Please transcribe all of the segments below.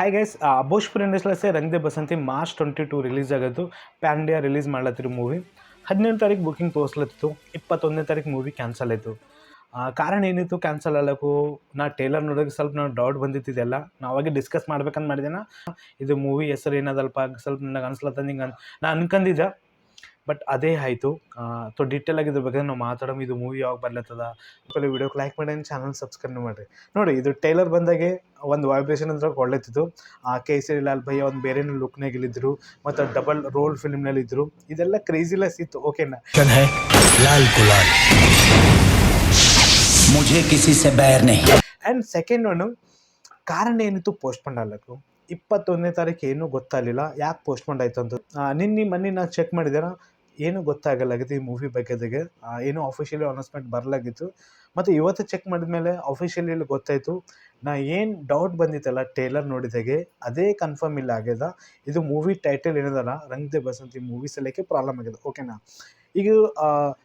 Hi guys Bhojpuri ಇಂಡಸ್ಟ್ರಿಯಲ್ಲೇ Rang De Basanti March twenty two release ಆಗೋದು pan ರಿಲೀಸ್ ಮಾಡ್ಲತ್ತಿರೋ movie ಹದಿನೆಂಟು ತಾರೀಕು ಬುಕಿಂಗ್ ತೋರಿಸ್ಲತ್ತಿತ್ತು. ಇಪ್ಪತ್ತೊಂದನೇ ತಾರೀಕು ಮೂವಿ ಕ್ಯಾನ್ಸಲ್ ಆಯಿತು. ಕಾರಣ ಏನಿತ್ತು? ಕ್ಯಾನ್ಸಲ್ ಆಗಲಕ್ಕೂ ನಾ ಟೇಲರ್ ನೋಡೋಕೆ ಸ್ವಲ್ಪ ನಾವು ಡೌಟ್ ಬಂದಿತ್ತಿದೆಲ್ಲ ನಾವಾಗೆ ಡಿಸ್ಕಸ್ ಮಾಡ್ಬೇಕಂತ ಮಾಡಿದೆನ? ಇದು ಮೂವಿ ಹೆಸರು ಏನದಲ್ಪ ಸ್ವಲ್ಪ ನನಗೆ ಅನ್ಸ್ಲತ್ತ ಹಿಂಗೆ ನಾ ಅನ್ಕಂದಿದ್ದೆ. ಬಟ್ ಅದೇ ಆಯಿತು. ತೊ ಡಿಟೇಲ್ ಇದ್ರ ಬಗ್ಗೆ ನಾವು ಮಾತಾಡೋದು ಇದು ಮೂವಿ ಯಾವಾಗ ಬರ್ಲತ್ತದ? ಆಮೇಲೆ ವಿಡಿಯೋಗೆ ಲೈಕ್ ಮಾಡಿ ಚಾನಲ್ ಸಬ್ಸ್ಕ್ರೈಬ್ ಮಾಡ್ರಿ. ನೋಡಿ ಇದು ಟೈಲರ್ ಬಂದಾಗೆ ಒಂದು ವೈಬ್ರೇಷನ್ ಅಂದ್ರೆ ಒಳ್ಳೆತಿತ್ತು. ಆ ಕೇಸರಿ ಲಾಲ್ ಭಯ್ಯ ಒಂದು ಬೇರೆನೇ ಲುಕ್ನಾಗ ಇಲ್ಲಿದ್ರು ಮತ್ತು ಡಬಲ್ ರೋಲ್ ಫಿಲ್ಮ್ನಲ್ಲಿ ಇದ್ರು. ಇದೆಲ್ಲ ಕ್ರೇಜಿ ಲಸ್ ಇತ್ತು ಓಕೆನಾ ಲಾಲ್ ಮುಜೆ ಆ್ಯಂಡ್ ಸೆಕೆಂಡ್ ಒನ್ ಕಾರಣ ಏನಿತ್ತು? ಪೋಸ್ಟ್ ಆಗಲಿಕ್ಕೂ. ಇಪ್ಪತ್ತೊಂದನೇ ತಾರೀಕು ಏನೂ ಗೊತ್ತಾಗಲಿಲ್ಲ. ಯಾಕೆ ಪೋಸ್ಟ್ ಮಾಡಾಯ್ತು ಅಂತ. ನಿನ್ನೆ ಮೊನ್ನೆ ನಾನು ಚೆಕ್ ಮಾಡಿದ್ದೀರಾ ಏನೂ ಗೊತ್ತಾಗಲಾಗಿತ್ತು ಈ ಮೂವಿ ಬಗ್ಗೆ ಏನು ಅಫಿಷಿಯಲಿ ಅನೌನ್ಸ್ಮೆಂಟ್ ಬರಲಾಗಿತ್ತು. ಮತ್ತು ಇವತ್ತು ಚೆಕ್ ಮಾಡಿದ್ಮೇಲೆ ಅಫಿಷಿಯಲಿ ಗೊತ್ತಾಯಿತು, ನಾ ಏನು ಡೌಟ್ ಬಂದಿತ್ತಲ್ಲ ಟೇಲರ್ ನೋಡಿದಾಗೆ, ಅದೇ ಕನ್ಫರ್ಮ್ ಇಲ್ಲ ಆಗ್ಯದ. ಇದು ಮೂವಿ ಟೈಟಲ್ ಏನದಲ್ಲ, ರಂಗ್ ದೆ ಬಸಂತಿ ಮೂವಿ ಸಲಕ್ಕೆ ಪ್ರಾಬ್ಲಮ್ ಆಗ್ಯದ. ಓಕೆನಾ ಈಗ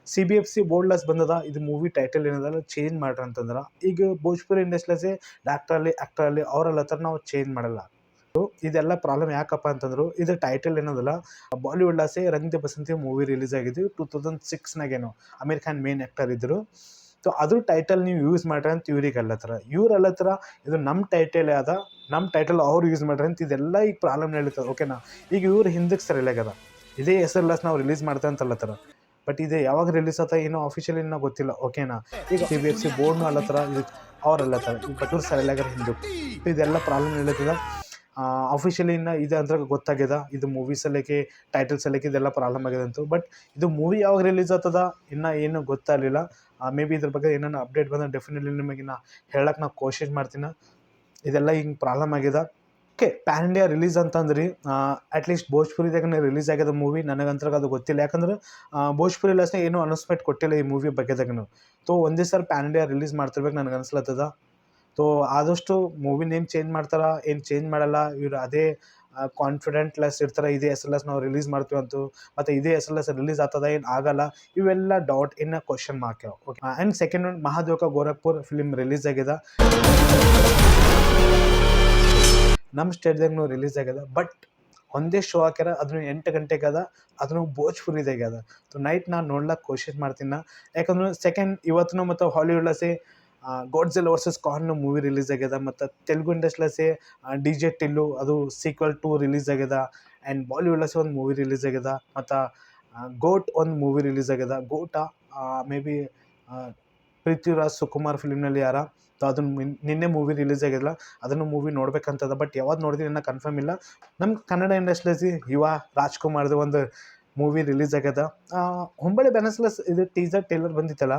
ಸಿ ಬಿ ಎಫ್ ಸಿ ಬೋರ್ಡ್ಲೆಸ್ ಬಂದದ, ಇದು ಮೂವಿ ಟೈಟಲ್ ಏನದಲ್ಲ ಚೇಂಜ್ ಮಾಡ್ರಿ ಅಂತಂದ್ರೆ, ಈಗ ಭೋಜ್ಪುರಿ ಇಂಡಸ್ಟ್ರಿಯಲ್ಲೇ ಡಾಕ್ಟ್ರಲ್ಲಿ ಆ್ಯಕ್ಟ್ರಲ್ಲಿ ಅವರೆಲ್ಲ ಥರ ನಾವು ಚೇಂಜ್ ಮಾಡಲ್ಲ. ಇದೆಲ್ಲ ಪ್ರಾಬ್ಲಮ್ ಯಾಕಪ್ಪ ಅಂತಂದ್ರು ಇದು ಟೈಟಲ್ ಏನದಲ್ಲ ಬಾಲಿವುಡ್ ಲಾಸೆ ರಂಗ್ ಬಸಂತಿ ಮೂವಿ ರಿಲೀಸ್ ಆಗಿದ್ದು ಟೂ ತೌಸಂಡ್ ಸಿಕ್ಸ್ನಾಗೇನೋ ಅಮೀರ್ ಖಾನ್ ಮೇನ್ ಆ್ಯಕ್ಟರ್ ಇದ್ದರು ಸೊ ಅದು ಟೈಟಲ್ ನೀವು ಯೂಸ್ ಮಾಡ್ರಿ ಅಂತ ಇವ್ರಿಗೆ ಅಲ್ಲತ್ರ. ಇವ್ರು ಅಲ್ಲತ್ತರ ಇದು ನಮ್ಮ ಟೈಟಲ್ ಅದ ನಮ್ಮ ಟೈಟಲ್ ಅವ್ರು ಯೂಸ್ ಮಾಡ್ರಿ ಅಂತ ಇದೆಲ್ಲ ಈಗ ಪ್ರಾಬ್ಲಮ್ ನಡೀತದೆ ಓಕೆನಾ ಈಗ ಇವ್ರು ಹಿಂದಕ್ಕೆ ಸರಿಯಾಗ್ಯದ ಇದೇ ಹೆಸರ್ಲಾಸ್ ನಾವು ರಿಲೀಸ್ ಮಾಡ್ತೇವೆ ಅಂತ ಅಲ್ಲತ್ತರ ಬಟ್ ಇದು ಯಾವಾಗ ರಿಲೀಸ್ ಆತ ಏನೋ ಆಫಿಷಿಯಲ್ ಏನೋ ಗೊತ್ತಿಲ್ಲ ಓಕೆನಾ ಈಗ ಸಿ ಬಿ ಎಸ್ ಸಿ ಬೋರ್ಡ್ನು ಅಲ್ಲತ್ತರ ಇದು ಈಗ ಬಟ್ ಇವ್ರು ಹಿಂದಕ್ಕೆ. ಇದೆಲ್ಲ ಪ್ರಾಬ್ಲಮ್ ನಡೀತದ ಅಫಿಷಿಯಲಿ ಇನ್ನು ಇದು ಅಂದ್ರೆ ಗೊತ್ತಾಗ್ಯದ. ಇದು ಮೂವಿ ಸಲಕ್ಕೆ ಟೈಟಲ್ ಸಲಕ್ಕೆ ಇದೆಲ್ಲ ಪ್ರಾಬ್ಲಮ್ ಆಗ್ಯದ ಅಂತ. ಬಟ್ ಇದು ಮೂವಿ ಯಾವಾಗ ರಿಲೀಸ್ ಆಗ್ತದ, ಇನ್ನೂ ಏನು ಗೊತ್ತಾಗಲಿಲ್ಲ ಮೇ ಬಿ ಇದ್ರ ಬಗ್ಗೆ ಏನಾನ ಅಪ್ಡೇಟ್ ಬಂದ್ರೆ ಡೆಫಿನೆಟ್ಲಿ ನಿಮಗೆ ನಾ ಹೇಳಕ್ಕೆ ನಾ ಕೋಶಿಶ್ ಮಾಡ್ತೀನಿ. ಇದೆಲ್ಲ ಹಿಂಗೆ ಪ್ರಾಬ್ಲಮ್ ಆಗ್ಯದ. ಓಕೆ ಪ್ಯಾನ್ ಇಂಡಿಯಾ ರಿಲೀಸ್ ಅಂತಂದ್ರಿ. ಅಟ್ಲೀಸ್ಟ್ ಭೋಜ್ಪುರಿದಾಗ ರಿಲೀಸ್ ಆಗ್ಯದ ಮೂವಿ ನನಗಂತ್ರ ಅದು ಗೊತ್ತಿಲ್ಲ. ಯಾಕಂದ್ರೆ ಭೋಜ್ಪುರಿ ಲಾಸ್ನ ಏನೂ ಅನೌನ್ಸ್ಮೆಂಟ್ ಕೊಟ್ಟಿಲ್ಲ ಈ ಮೂವಿ ಬಗ್ಗೆದಾಗನು. ತೋ ಒಂದೇ ಸಲ ಪ್ಯಾನ್ ಇಂಡಿಯಾ ರಿಲೀಸ್ ಮಾಡ್ತಿರ್ಬೇಕು ನನಗೆ ಅನ್ಸ್ಲತ್ತದ ತೋ ಆದಷ್ಟು ಮೂವಿ ನೇಮ್ ಚೇಂಜ್ ಮಾಡ್ತಾರ, ಏನು ಚೇಂಜ್ ಮಾಡಲ್ಲ, ಇವ್ರು ಅದೇ ಕಾನ್ಫಿಡೆಂಟ್ ಲೆಸ್ ಇರ್ತಾರೆ, ಇದೇ ಎಸ್ ಎಲ್ ಎಸ್ ನಾವು ರಿಲೀಸ್ ಮಾಡ್ತೀವಿ ಅಂತ, ಮತ್ತು ಇದೇ ಎಸ್ ಎಲ್ ಎಸ್ ರಿಲೀಸ್ ಆಗ್ತದ, ಏನು ಆಗಲ್ಲ, ಇವೆಲ್ಲ doubt in question mark okay and second one ಮಹಾದೇವಕ Gorakhpur film release ಆಗಿದೆ. ನಮ್ಮ ಸ್ಟೇಟ್ದಾಗೂ ರಿಲೀಸ್ ಆಗ್ಯದ ಬಟ್ ಒಂದೇ ಶೋ ಹಾಕ್ಯಾರ ಅದನ್ನು ಎಂಟು ಗಂಟೆಗೆ ಅದ ಅದನ್ನು ಭೋಜ್ಪುರಿದಾಗ್ಯದ ಸೊ ನೈಟ್ ನಾನು ನೋಡ್ಲಕ್ಕೆ ಕೋಶಿಶ್ ಮಾಡ್ತೀನಿ ಯಾಕಂದ್ರೆ ಸೆಕೆಂಡ್ ಇವತ್ತು ಮತ್ತು ಹಾಲಿವುಡ್ಲಸೆ ಗೋಡ್ಜೆಲ್ ವರ್ಸಸ್ ಕಾರ್ನ್ ಮೂವಿ ರಿಲೀಸ್ ಆಗ್ಯದ, ಮತ್ತು ತೆಲುಗು ಇಂಡಸ್ಟ್ರಿಲಸೆ ಡಿ ಜೆ ಟಿಲ್ಲು ಅದು ಸೀಕ್ವಲ್ ಟು ರಿಲೀಸ್ ಆಗ್ಯದ ಆ್ಯಂಡ್ ಬಾಲಿವುಡ್ಲಸೆ ಒಂದು ಮೂವಿ ರಿಲೀಸ್ ಆಗ್ಯದ, ಮತ್ತು ಗೋಟ್ ಒಂದು ಮೂವಿ ರಿಲೀಸ್ ಆಗ್ಯದ ಗೋಟ ಮೇ ಬಿ ಪೃಥ್ವಿರಾಜ್ ಸುಕುಮಾರ್ ಫಿಲ್ಮ್ನಲ್ಲಿ ಯಾರ ಅದನ್ನು ನಿನ್ನೆ ಮೂವಿ ರಿಲೀಸ್ ಆಗಿಲ್ಲ ಅದನ್ನು ಮೂವಿ ನೋಡ್ಬೇಕಂತದ ಬಟ್ ಯಾವಾಗ ನೋಡಿದ್ರೆ ಇನ್ನೂ ಕನ್ಫರ್ಮ್ ಇಲ್ಲ. ನಮ್ಮ ಕನ್ನಡ ಇಂಡಸ್ಟ್ರೀಸಿ ಯುವ ರಾಜ್ಕುಮಾರ್ದು ಒಂದು ಮೂವಿ ರಿಲೀಸ್ ಆಗ್ಯದ ಹೊಂಬಳೆ ಬೆನಸ್ಲಸ್ ಇದು ಟೀಸರ್ ಟೇಲರ್ ಬಂದಿತ್ತಲ್ಲ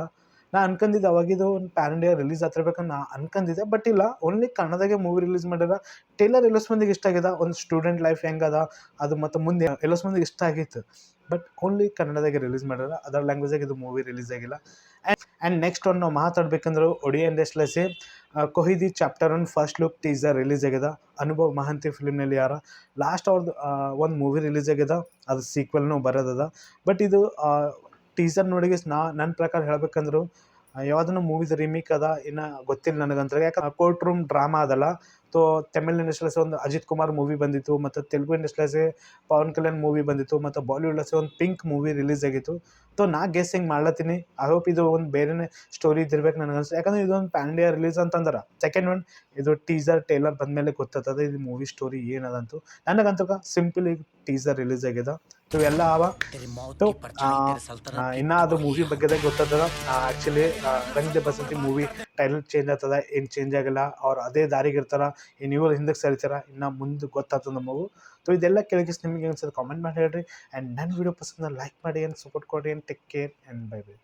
ನಾ ಅನ್ಕೊಂಡಿದ್ದೆ ಅವಾಗಿದು ಒಂದು ಪ್ಯಾನ್ ಇಂಡಿಯಾ ರಿಲೀಸ್ ಆಗ್ತಿರ್ಬೇಕಂತ ನಾ ಅನ್ಕೊಂಡಿದ್ದೆ ಬಟ್ ಇಲ್ಲ ಓನ್ಲಿ ಕನ್ನಡದಾಗೆ ಮೂವಿ ರಿಲೀಸ್ ಮಾಡ್ಯಾರ ಟೇಲರ್ ಎಲ್ಲಸ್ ಮಂದಿಗೆ ಇಷ್ಟ ಆಗಿದೆ ಒಂದು ಸ್ಟೂಡೆಂಟ್ ಲೈಫ್ ಹೆಂಗದ ಅದು ಮತ್ತು ಮುಂದೆ ಎಲ್ಲಸ್ ಮಂದಿಗೆ ಇಷ್ಟ ಆಗಿತ್ತು. ಬಟ್ ಓನ್ಲಿ ಕನ್ನಡದಾಗೆ ರಿಲೀಸ್ ಮಾಡ್ಯಾರ ಅದರ ಲ್ಯಾಂಗ್ವೇಜಾಗ ಇದು ಮೂವಿ ರಿಲೀಸ್ ಆಗಿಲ್ಲ. ಆ್ಯಂಡ್ ನೆಕ್ಸ್ಟ್ ಒಂದು ನಾವು ಮಾತಾಡ್ಬೇಕಂದ್ರೆ ಒಡಿಯನ್ ಇಂಡಸ್ಟ್ರಿಯಲ್ಲೇ ಕೊಹಿದಿ chapter one first look teaser release ಆಗ್ಯದ. ಅನುಭವ್ ಮಹಂತಿ ಫಿಲ್ಮ್ನಲ್ಲಿ ಯಾರ ಲಾಸ್ಟ್ ಅವ್ರದ್ದು ಒಂದು ಮೂವಿ ರಿಲೀಸ್ ಆಗಿದೆ ಅದು ಸೀಕ್ವೆಲ್ನೂ ಬರೋದದ. ಬಟ್ ಇದು ಟೀಸರ್ ನೋಡಿ ನಾ ನನ್ನ ಪ್ರಕಾರ ಹೇಳ್ಬೇಕಂದ್ರು ಯಾವುದನ್ನು ಮೂವೀಸ್ ರಿಮೇಕ್ ಅದ ಇನ್ನು ಗೊತ್ತಿಲ್ಲ ನನಗಂತ ಯಾಕಂದ್ರೆ ಕೋರ್ಟ್ ರೂಮ್ ಡ್ರಾಮಾ ಅದಲ್ಲ. ತೋ, ತಮಿಳ್ ಇಂಡಸ್ಟ್ರಿಯಲ್ಸ್ ಒಂದು ಅಜಿತ್ ಕುಮಾರ್ ಮೂವಿ ಬಂದಿತ್ತು, ಮತ್ತು ತೆಲುಗು ಇಂಡಸ್ಟ್ರಿಯಲ್ಸೆ ಪವನ್ ಕಲ್ಯಾಣ್ ಮೂವಿ ಬಂದಿತ್ತು, ಮತ್ತು ಬಾಲಿವುಡ್ಲಸೆ ಒಂದು ಪಿಂಕ್ ಮೂವಿ ರಿಲೀಸ್ ಆಗಿತ್ತು. ತೋ, ನಾ ಗೆಸ್ಸಿಂಗ್ ಮಾಡ್ಲತ್ತೀನಿ. ಐ ಹೋಪ್ ಇದು ಒಂದು ಬೇರೆನೇ ಸ್ಟೋರಿ ಇದ್ದಿರ್ಬೇಕು ನನಗೆ ಅನ್ಸುತ್ತೆ ಯಾಕಂದ್ರೆ ಇದೊಂದು ಪ್ಯಾನ್ ಇಂಡಿಯಾ ರಿಲೀಸ್ ಅಂತಂದ್ರೆ. ಸೆಕೆಂಡ್ ಒನ್ ಇದು ಟೀಸರ್ ಟೇಲರ್ ಬಂದಮೇಲೆ ಗೊತ್ತಾಗ್ತದೆ ಇದು ಮೂವಿ ಸ್ಟೋರಿ ಏನದಂತು. ನನಗಂತೂ ಸಿಂಪಲ್ ಈಗ ಟೀಸರ್ ರಿಲೀಸ್ ಆಗ್ಯದ ಸೊ ಎಲ್ಲ ಅವ. ಸೊ ಇನ್ನ ಅದು ಮೂವಿ ಬಗ್ಗೆ ಗೊತ್ತದ? ಆ್ಯಕ್ಚುಲಿ ರಂಗ್ ಬಸಂತಿ ಮೂವಿ ಟೈಟಲ್ ಚೇಂಜ್ ಆಗ್ತದ ಏನು ಚೇಂಜ್ ಆಗಲ್ಲ ಅವ್ರು ಅದೇ ದಾರಿಗೆ ಇರ್ತಾರ ಏನು ಇವ್ರು ಹಿಂದಕ್ಕೆ ಸರಿತಾರ ಇನ್ನ ಮುಂದೆ ಗೊತ್ತಾಗ್ತದ ನಮಗೂ ಸೊ ಇದೆಲ್ಲ ಕೆಳಗೆ ನಿಮಗೆ ಅನ್ಸೋದು ಕಾಮೆಂಟ್ ಮಾಡಿ ಹೇಳ್ರಿ. ಆ್ಯಂಡ್ ನನ್ನ ವಿಡಿಯೋ ಪಸಂದ ಲೈಕ್ ಮಾಡಿ ಏನು ಸಪೋರ್ಟ್ ಕೊಡಿ ಏನು take care and bye bye